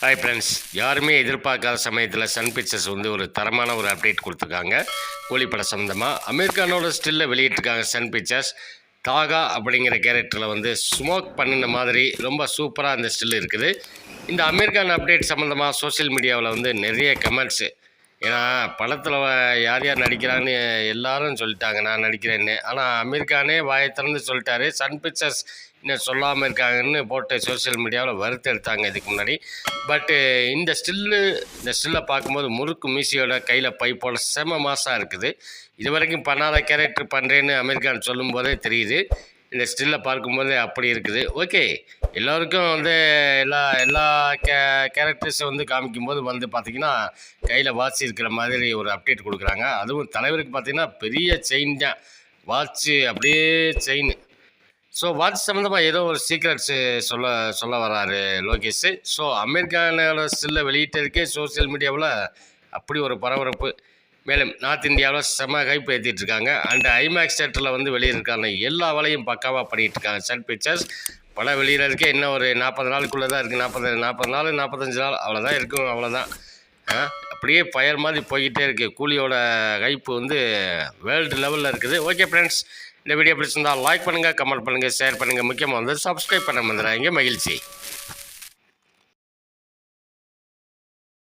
Hi friends யாருமே எதிர்பார்க்காத சமயத்தில் சன் பிக்சர்ஸ் வந்து ஒரு தரமான ஒரு அப்டேட் கொடுத்துருக்காங்க. கோழிப்பட சம்மந்தமாக அமீர்கானோட ஸ்டில்ல வெளியிட்டிருக்காங்க சன் பிக்சர்ஸ் தாகா அப்படிங்கிற கேரக்டரில் வந்து ஸ்மோக் பண்ணின மாதிரி ரொம்ப சூப்பராக அந்த ஸ்டில் இருக்குது. இந்த அமீர்கான் அப்டேட் சம்மந்தமாக சோஷியல் மீடியாவில் வந்து நிறைய கமெண்ட்ஸு ஏன்னா படத்தில் யார் யார் நடிக்கிறான்னு எல்லாரும் சொல்லிட்டாங்க நான் நடிக்கிறேன்னு. ஆனால் அமீர் கானே வாயை திறந்து சொல்லிட்டாரு. சன் பிக்சர்ஸ் இன்னும் சொல்லாமல் இருக்காங்கன்னு போட்டு சோஷியல் மீடியாவில் வறுத்து எடுத்தாங்க இதுக்கு முன்னாடி. பட்டு இந்த ஸ்டில்லு இந்த ஸ்டில்லை பார்க்கும்போது முறுக்கு மீசியோட கையில் பைப்போட செம மாசாக இருக்குது. இது வரைக்கும் பண்ணாத கேரக்டர் பண்ணுறேன்னு அமெரிக்கான் சொல்லும்போதே தெரியுது. இந்த ஸ்டில்லை பார்க்கும்போது அப்படி இருக்குது. ஓகே எல்லோருக்கும் வந்து எல்லா எல்லா கே கேரக்டர்ஸும் வந்து காமிக்கும்போது வந்து பார்த்திங்கன்னா கையில் வாட்ச் இருக்கிற மாதிரி ஒரு அப்டேட் கொடுக்குறாங்க. அதுவும் தலைவருக்கு பார்த்திங்கன்னா பெரிய செயின் தான். வாட்ச்சு அப்படியே செயின் ஸோ வாட்ச் சம்மந்தமாக ஏதோ ஒரு சீக்ரெட்ஸு சொல்ல சொல்ல வராரு லோகேஷ். ஸோ அமெரிக்கானோட ஸ்டில்லை வெளியிட்டதுக்கே சோஷியல் மீடியாவில் அப்படி ஒரு பரபரப்பு. மேலும் நார்த் இந்தியாவில் செம ஹைப் ஏற்றிட்டு இருக்காங்க. அண்ட் ஐமேக்ஸ் தேட்டரில் வந்து வெளியிருக்காங்க எல்லா வேலையும் பக்காவாக பண்ணிகிட்டு இருக்காங்க. சன் பிக்சர்ஸ் படம் வெளியிடறதுக்கே இன்னும் ஒரு நாற்பது நாளுக்குள்ளே தான் இருக்குது நாற்பது நாற்பது நாள் நாற்பத்தஞ்சு நாள். அவ்வளோதான் இருக்கும் அவ்வளோதான் அப்படியே பயர் மாதிரி போய்கிட்டே இருக்குது கூலியோட கைப்பு வந்து வேர்ல்டு லெவலில் இருக்குது. ஓகே ஃப்ரெண்ட்ஸ் இந்த வீடியோ பிடிச்சிருந்தால் லைக் பண்ணுங்கள் கமெண்ட் பண்ணுங்கள் ஷேர் பண்ணுங்கள் முக்கியமாக வந்து சப்ஸ்கிரைப் பண்ண வந்துடுறாங்க மகிழ்ச்சி.